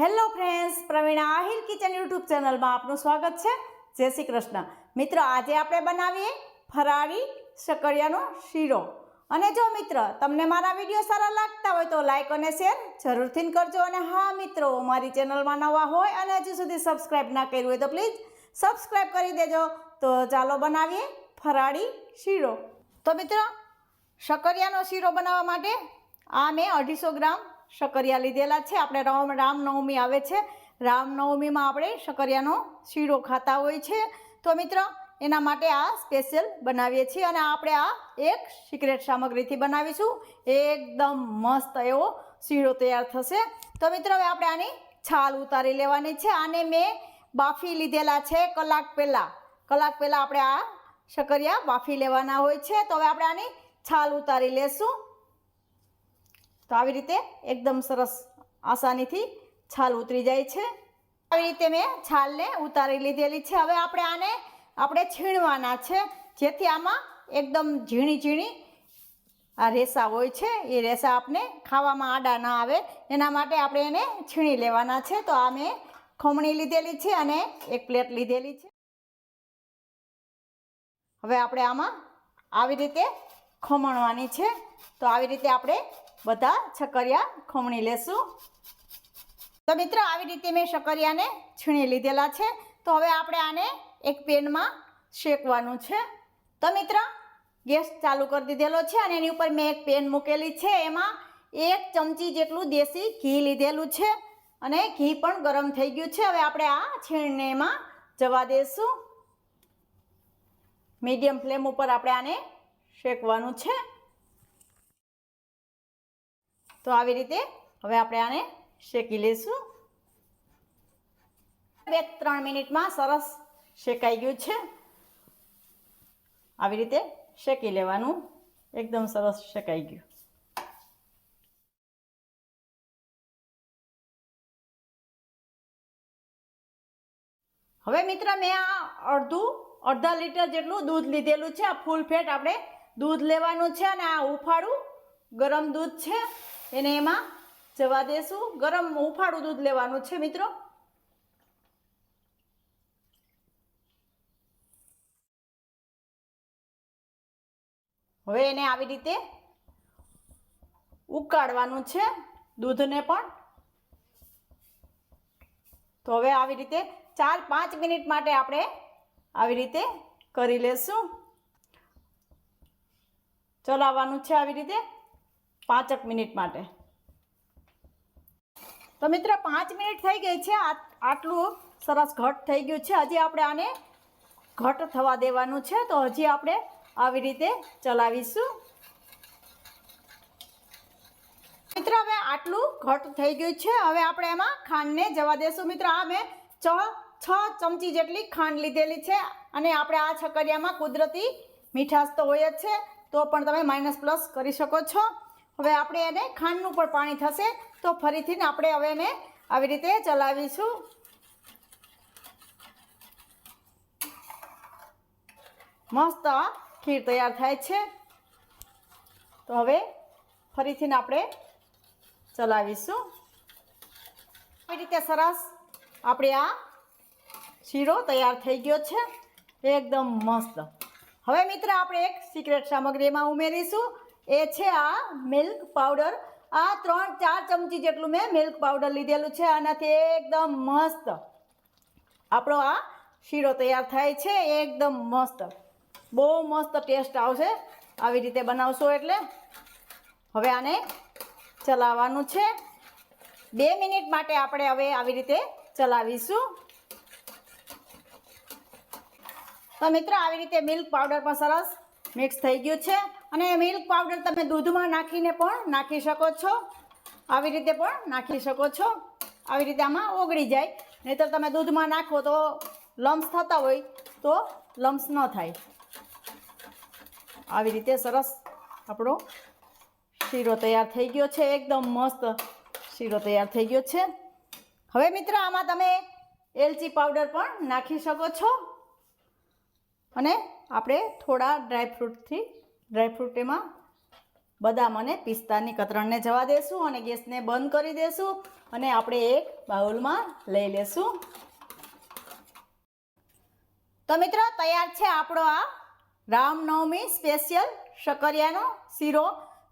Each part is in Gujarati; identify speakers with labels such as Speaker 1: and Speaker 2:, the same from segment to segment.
Speaker 1: Hello friends, Pravina Ahir kitchen YouTube ચેનલમાં આપનું સ્વાગત છે. જય શ્રી કૃષ્ણ. મિત્રો, આજે આપણે બનાવીએ ફરાળી શકરિયાનો શીરો. અને જો મિત્ર, તમને મારા વીડિયો સારા લાગતા હોય તો લાઈક અને શેર જરૂરથી કરજો. અને હા, મિત્રો, મારી ચેનલમાં નવા હોય અને હજુ સુધી સબસ્ક્રાઈબ ના કર્યું હોય તો પ્લીઝ સબસ્ક્રાઈબ કરી દેજો. તો ચાલો બનાવીએ ફરાળી શીરો. તો મિત્રો શકરિયાનો શીરો બનાવવા માટે આ મેં અઢીસો ગ્રામ શકરિયા લીધેલા છે. આપણે રામ, રામનવમી આવે છે. રામનવમીમાં આપણે શકરિયાનો શીરો ખાતા હોય છે. તો મિત્રો, એના માટે આ સ્પેશિયલ બનાવીએ છીએ અને આપણે આ એક સિક્રેટ સામગ્રીથી બનાવીશું. એકદમ મસ્ત એવો શીરો તૈયાર થશે. તો મિત્રો, હવે આપણે આની છાલ ઉતારી લેવાની છે. આને મેં બાફી લીધેલા છે કલાક પહેલાં. કલાક પહેલાં આપણે આ શકરિયા બાફી લેવાના હોય છે. તો હવે આપણે આની છાલ ઉતારી લેશું. તો આવી રીતે એકદમ સરસ આસાનીથી છાલ ઉતરી જાય છે. આવી રીતે મેં છાલને ઉતારી લીધેલી છે. હવે આપણે આને આપણે છીણવાના છે. જેથી આમાં એકદમ ઝીણી ઝીણી આ રેસા હોય છે. એ રેસા આપણે ખાવામાં આડા ના આવે. એના માટે આપણે એને છીણી લેવાના છે. તો આ મેં ખમણી લીધેલી છે અને એક પ્લેટ લીધેલી છે. હવે આપણે આમાં આવી રીતે ખમણવાની છે. તો આવી રીતે આપણે બધા છકરિયા ખમણી લેશું. તો મિત્રો, આવી રીતે મેં શકરિયાને છીણી લીધેલા છે. તો હવે આપણે આને એક પેનમાં શેકવાનું છે. તો મિત્ર, ગેસ ચાલુ કરી દીધેલો છે અને એની ઉપર મેં એક પેન મૂકેલી છે. એમાં એક ચમચી જેટલું દેશી ઘી લીધેલું છે અને ઘી પણ ગરમ થઈ ગયું છે. હવે આપણે આ છીણને એમાં જવા દઈશું મીડિયમ ફ્લેમ ઉપર આપણે આને શેકવાનું છે. તો આવી રીતે હવે આપણે આને શેકી લઈશું. બે ત્રણ મિનિટમાં સરસ શેકાઈ ગયું છે. આવી રીતે શેકી લેવાનું. એકદમ સરસ શેકાઈ ગયું. હવે મિત્ર, મેં આ અડધું, અડધા લીટર જેટલું દૂધ લીધેલું છે. આ ફૂલ ફેટ આપણે દૂધ લેવાનું છે અને આ ઉફાળું ગરમ દૂધ છે. એને એમાં જવા દેશું. ગરમ ઉફાળું દૂધ લેવાનું છે મિત્રો. હવે એને આવી રીતે ઉકાળવાનું છે દૂધને પણ. તો હવે આવી રીતે ચાર પાંચ મિનિટ માટે આપણે આવી રીતે કરી લેશું. ચલાવવાનું છે આવી રીતે. પાંચક મિનિટ માટે. તો મિત્ર, પાંચ મિનિટ થઈ ગઈ છે. આટલું સરસ ઘટ થઈ ગયું છે. હજી આપણે આને ઘટ થવા દેવાનું છે. તો હજી આપણે આવી રીતે ચલાવીશું. મિત્ર, હવે આટલું ઘટ થઈ ગયું છે. હવે આપણે એમાં ખાંડને જવા દેશું. મિત્ર, આ મેં છ છ ચમચી જેટલી ખાંડ લીધેલી છે. અને આપણે આ છકરિયામાં કુદરતી મીઠાશ તો હોય જ છે. તો પણ તમે માઇનસ પ્લસ કરી શકો છો. હવે આપણે એને ખાંડનું પણ પાણી થશે, તો ફરીથી આપણે હવે એને આવી રીતે ચલાવીશું. મસ્ત ખીર તૈયાર થાય છે. તો હવે ફરીથી આપણે ચલાવીશું. આવી રીતે સરસ આપણે આ શીરો તૈયાર થઈ ગયો છે. એકદમ મસ્ત. હવે મિત્ર આપણે એક સિક્રેટ સામગ્રીમાં ઉમેરીશું. એ છે આ મિલ્ક પાવડર આ ત્રણ, ચાર ચમચી જેટલું મેં મિલ્ક પાવડર લીધેલું છે. આનાથી એકદમ મસ્ત આપણો આ શીરો તૈયાર થાય છે. એકદમ મસ્ત. બહુ મસ્ત ટેસ્ટ આવશે. આવી રીતે બનાવશો એટલે. હવે આને ચલાવવાનું છે. બે મિનિટ માટે આપણે હવે આવી રીતે ચલાવીશું. તો મિત્ર, આવી રીતે મિલ્ક પાવડર પણ સરસ મિક્સ થઈ ગયું છે. અને મિલ્ક પાવડર તમે દૂધમાં નાખીને પણ નાખી શકો છો. આવી રીતે પણ નાખી શકો છો. આવી રીતે આમાં ઓગળી જાય. નહીતર તમે દૂધમાં નાખો તો લમ્સ થતા હોય તો લમ્સ ન થાય. આવી રીતે સરસ આપણો શીરો તૈયાર થઈ ગયો છે. એકદમ મસ્ત શીરો તૈયાર થઈ ગયો છે. હવે મિત્ર, આમાં તમે એલચી પાવડર પણ નાખી શકો છો. અને આપણે થોડા ડ્રાયફ્રૂટથી ડ્રાયફ્રૂટ એમાં બદામ અને પિસ્તાની કતરણને જવા દેશું અને ગેસને બંધ કરી દેશું અને આપણે એક બાઉલમાં લઈ લેશું. તો મિત્રો, તૈયાર છે આપણો આ રામનવમી સ્પેશિયલ શકરિયાનો શીરો.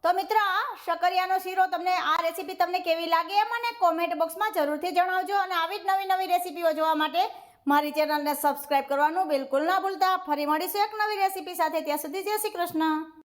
Speaker 1: તો મિત્રો, આ શકરિયાનો શીરો તમને, આ રેસીપી તમને કેવી લાગે એ મને કોમેન્ટ બોક્સમાં જરૂરથી જણાવજો અને આવી જ નવી નવી રેસીપીઓ જોવા માટે મારી ચેનલને સબસ્ક્રાઈબ કરવાનું બિલકુલ ના ભૂલતા. ફરી મળીશું એક નવી રેસીપી સાથે. ત્યાં સુધી જય શ્રી કૃષ્ણ.